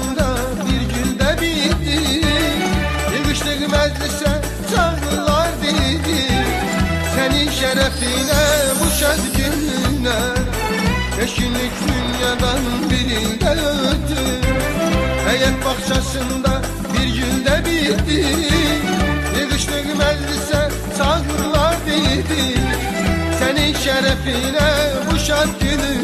aşkımda bir günde bitti. Yığıştık meclise çağırlar dedi Senin şerefine bu şad gününe Beş günlük dünyadan birinde öldü Hayat bahçesinde bir günde bitti. Yığıştık meclise çağırlar dedi Senin şerefine bu şad gününe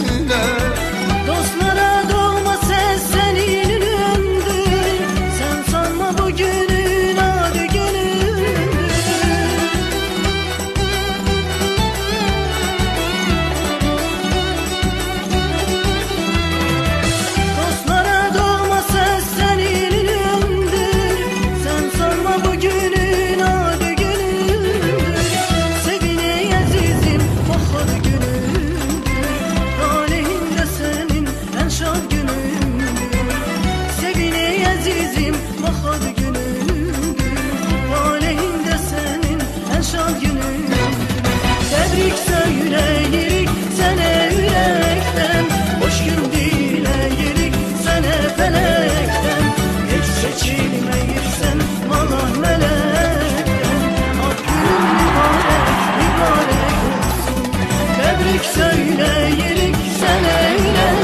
söyleyirik sen eyle.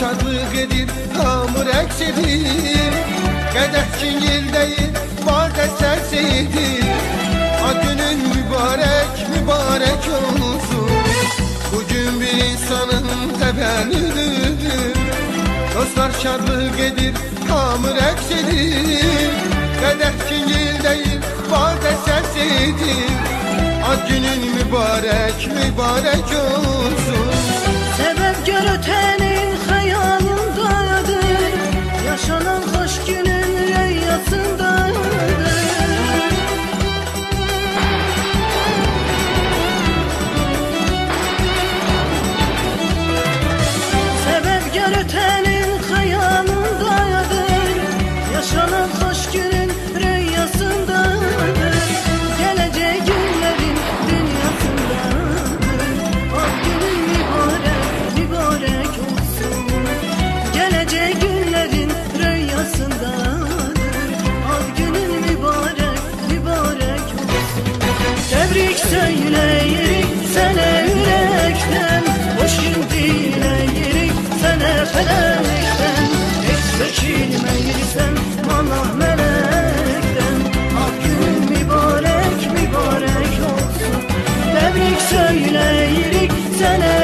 şadlık edip hamur eksedir Kadeh çingil değil barda serseydir Adının mübarek mübarek olsun. Bugün bir insanın tebellüdüdür. Dostlar şadlık edip hamur eksedir Kadeh çingil değil barda serseydir Ad günün mübarek mübarek olsun. felekten Hiç seçilme girsem bana melekten. Ah günün mübarek mübarek olsun. Tebrik söyleyirik sana